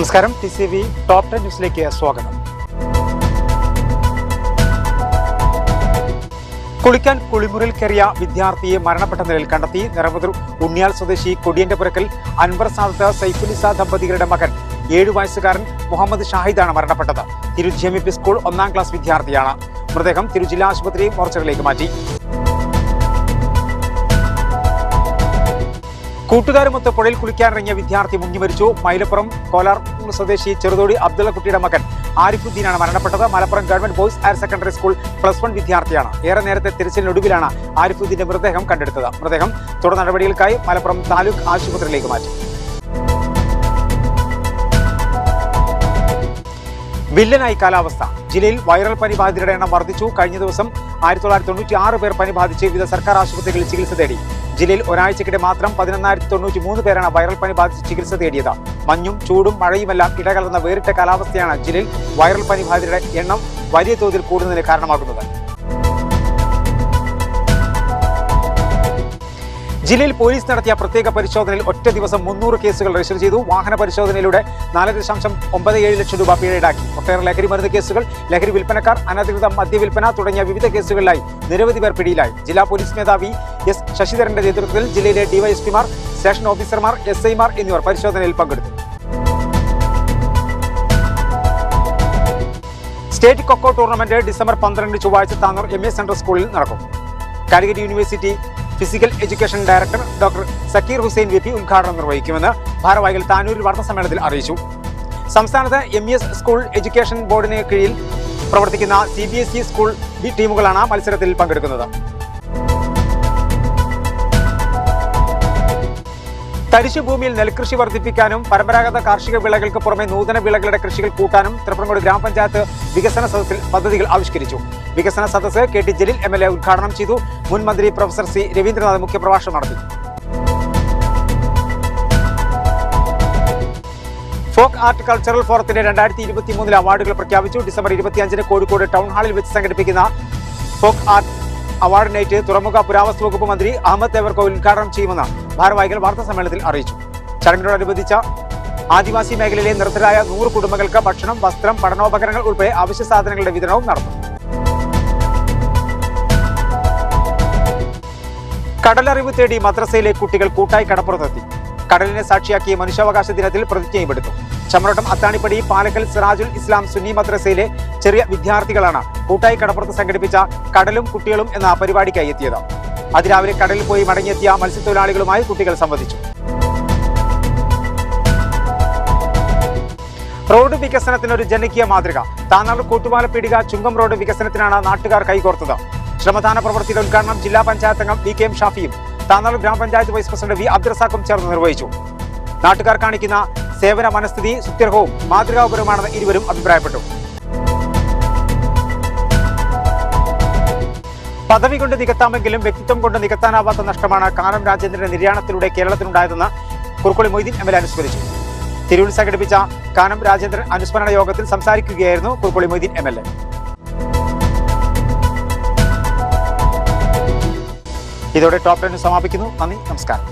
നമസ്കാരം. T C V top ten ന്യൂസിലേക്ക് സ്വാഗതം. കുളിക്കാൻ കുളിമുറിൽ കയറിയ വിദ്യാർത്ഥിയെ മരണപ്പെട്ട നിലയിൽ കണ്ടെത്തി നിറമുതിർ ഉണ്ണിയാൽ സ്വദേശി കൊടിയന്റെ പുരക്കൽ അൻവർ സാദത്ത് സൈഫുലിസ ദമ്പതികളുടെ മകൻ ഏഴു വയസ്സുകാരൻ മുഹമ്മദ് ഷാഹിദാണ് മരണപ്പെട്ടത്. തിരുജിയമിപ്പി സ്കൂൾ ഒന്നാം ക്ലാസ് വിദ്യാർത്ഥിയാണ്. മൃതദേഹം തിരുജില്ലാ ആശുപത്രി മോർച്ചറിലേക്ക് മാറ്റി. കൂട്ടുകാരുമൊത്ത് പുഴയിൽ കുളിക്കാനിറങ്ങിയ വിദ്യാർത്ഥി മുങ്ങി മരിച്ചു. മൈലപ്പുറം കോലാർ സ്വദേശി ചെറുതോടി അബ്ദുള്ളക്കുട്ടിയുടെ മകൻ ആരിഫുദ്ദീനാണ് മരണപ്പെട്ടത്. Malappuram government boys higher secondary school plus one വിദ്യാർത്ഥിയാണ്. ഏറെ നേരത്തെ തിരച്ചിലിനൊടുവിലാണ് ആരിഫുദ്ദീന്റെ മൃതദേഹം കണ്ടെടുത്തത്. മൃതദേഹം തുടർ നടപടികൾക്കായി മലപ്പുറം താലൂക്ക് ആശുപത്രിയിലേക്ക് മാറ്റി. വില്ലനായി കാലാവസ്ഥ. ജില്ലയിൽ വൈറൽ പനി ബാധിതരുടെ എണ്ണം വർദ്ധിച്ചു. കഴിഞ്ഞ ദിവസം ആയിരത്തി തൊള്ളായിരത്തി തൊണ്ണൂറ്റി ആറ് പേർ പനി ബാധിച്ച് വിവിധ സർക്കാർ ആശുപത്രികളിൽ ചികിത്സ തേടി. ജില്ലയിൽ ഒരാഴ്ചക്കിടെ മാത്രം പതിനൊന്നായിരത്തി തൊണ്ണൂറ്റി മൂന്ന് പേരാണ് വൈറൽ പനി ബാധിച്ച് ചികിത്സ തേടിയത്. മഞ്ഞും ചൂടും മഴയുമെല്ലാം ഇടകലർന്ന വേറിട്ട കാലാവസ്ഥയാണ് ജില്ലയിൽ വൈറൽ പനി ബാധിതരുടെ എണ്ണം വലിയ തോതിൽ കൂടുന്നതിന് കാരണമാകുന്നത്. ജില്ലയിൽ പോലീസ് നടത്തിയ പ്രത്യേക പരിശോധനയിൽ ഒറ്റ ദിവസം മുന്നൂറ് കേസുകൾ രജിസ്റ്റർ ചെയ്തു. വാഹന പരിശോധനയിലൂടെ നാല് ദശാംശം ഒമ്പത് ഏഴ് ലക്ഷം രൂപ പിഴ ഈടാക്കി ഒട്ടേറെ ലഹരി മരുന്ന് കേസുകൾ ലഹരി വിൽപ്പനക്കാർ അനധികൃത മദ്യവിൽപ്പന തുടങ്ങിയ വിവിധ കേസുകളിലായി നിരവധി പേർ പിടിയിലായി. ജില്ലാ പോലീസ് മേധാവി എസ് ശശിധരന്റെ നേതൃത്വത്തിൽ ജില്ലയിലെ ഡിവൈഎസ്പിമാർ സ്റ്റേഷൻ ഓഫീസർമാർ എസ് ഐമാർ എന്നിവർ പരിശോധനയിൽ പങ്കെടുത്തു. സ്റ്റേറ്റ് കൊക്കോ ടൂർണമെന്റ് ഡിസംബർ പന്ത്രണ്ട് ചൊവ്വാഴ്ച താന്നൂർ എം എ സെൻട്രൽ സ്കൂളിൽ നടക്കും. Calicut university physical education director doctor Zakir Hussain V P ഉദ്ഘാടനം നിർവഹിക്കുമെന്ന് ഭാരവാഹികൾ താനൂരിൽ വാർത്താസമ്മേളനത്തിൽ അറിയിച്ചു. സംസ്ഥാനത്ത് M E S school education ബോർഡിന് കീഴിൽ പ്രവർത്തിക്കുന്ന C B S E school ടീമുകളാണ് മത്സരത്തിൽ പങ്കെടുക്കുന്നത്. തരിശുഭൂമിയിൽ നെൽകൃഷി വർദ്ധിപ്പിക്കാനും പരമ്പരാഗത കാർഷിക വിളകൾക്ക് പുറമെ നൂതന വിളകളുടെ കൃഷികൾ കൂട്ടാനും തൃപ്രങ്ങോട് ഗ്രാമപഞ്ചായത്ത് വികസന സദസ്സിൽ പദ്ധതികൾ ആവിഷ്കരിച്ചു. വികസന സദസ്സ് K T Jaleel M L A ഉദ്ഘാടനം ചെയ്തു. മുൻ മന്ത്രി പ്രൊഫസർ സി രവീന്ദ്രനാഥ് മുഖ്യപ്രഭാഷണം നടത്തി. ഫോക്ക് ആർട്ട് കൾച്ചറൽ ഫോറത്തിന്റെ രണ്ടായിരത്തി ഇരുപത്തി മൂന്നിലെ അവാർഡുകൾ പ്രഖ്യാപിച്ചു. ഡിസംബർ ഇരുപത്തിയഞ്ചിന് കോഴിക്കോട് ടൗൺ ഹാളിൽ വെച്ച് സംഘടിപ്പിക്കുന്ന ഫോക്ക് ആർട്ട് അവാർഡ് നൈറ്റ് തുറമുഖ പുരാവസ്തു വകുപ്പ് മന്ത്രി അഹമ്മദ് തേവർക്കോ ഉദ്ഘാടനം ചെയ്യുമെന്ന് ഭാരവാഹികൾ വാർത്താ സമ്മേളനത്തിൽ അറിയിച്ചു. ചടങ്ങിനോടനുബന്ധിച്ച ആദിവാസി മേഖലയിലെ നിർത്തരായ നൂറ് കുടുംബങ്ങൾക്ക് ഭക്ഷണം വസ്ത്രം പഠനോപകരണങ്ങൾ ഉൾപ്പെടെ അവശ്യ സാധനങ്ങളുടെ വിതരണവും നടന്നു. കടലറിവ് തേടി മദ്രസയിലെ കുട്ടികൾ കൂട്ടായി കടപ്പുറത്തെത്തി. കടലിനെ സാക്ഷിയാക്കി മനുഷ്യാവകാശ ദിനത്തിൽ പ്രതിജ്ഞയും എടുത്തു ചമരോട്ടം അത്താണിപ്പടി പാലക്കൽ സിറാജുൽ ഇസ്ലാം സുന്നി മദ്രസയിലെ ചെറിയ വിദ്യാർത്ഥികളാണ് കൂട്ടായി കടപ്പുറത്ത് സംഘടിപ്പിച്ച കടലും കുട്ടികളും എന്ന പരിപാടിക്കായി എത്തിയത്. അതിരാവിലെ കടലിൽ പോയി മടങ്ങിയെത്തിയ മത്സ്യത്തൊഴിലാളികളുമായി കുട്ടികൾ സംവദിച്ചു. റോഡ് വികസനത്തിന് ഒരു ജനകീയ മാതൃക. താനാട് കൂട്ടുപാല പീടിക ചുങ്കം റോഡ് വികസനത്തിനാണ് നാട്ടുകാർ കൈകോർത്തത്. ശ്രമദാന പ്രവൃത്തിയുടെ ഉദ്ഘാടനം ജില്ലാ പഞ്ചായത്ത് അംഗം വി കെ എം ഷാഫിയും താനാട് ഗ്രാമപഞ്ചായത്ത് വൈസ് പ്രസിഡന്റ് വി അബ്ദുറസാഖും ചേർന്ന് നിർവഹിച്ചു. നാട്ടുകാർ കാണിക്കുന്ന സേവന മനസ്ഥിതി സുത്യർഹവും മാതൃകാപരവുമാണെന്ന് ഇരുവരും അഭിപ്രായപ്പെട്ടു. പദവി കൊണ്ട് നികത്താമെങ്കിലും വ്യക്തിത്വം കൊണ്ട് നികത്താനാവാത്ത നഷ്ടമാണ് കാനം രാജേന്ദ്രന്റെ നിര്യാണത്തിലൂടെ കേരളത്തിനുണ്ടായതെന്ന് കുറുക്കുളി മൊയ്തീൻ എം എൽ അനുസ്മരിച്ചു. തിരൂരിൽ സംഘടിപ്പിച്ച കാനം രാജേന്ദ്രൻ അനുസ്മരണ യോഗത്തിൽ സംസാരിക്കുകയായിരുന്നു Kurukkoli Moideen M L A. ഇതോടെ ടോപ്പ് ടെൻ സമാപിക്കുന്നു. നന്ദി നമസ്കാരം.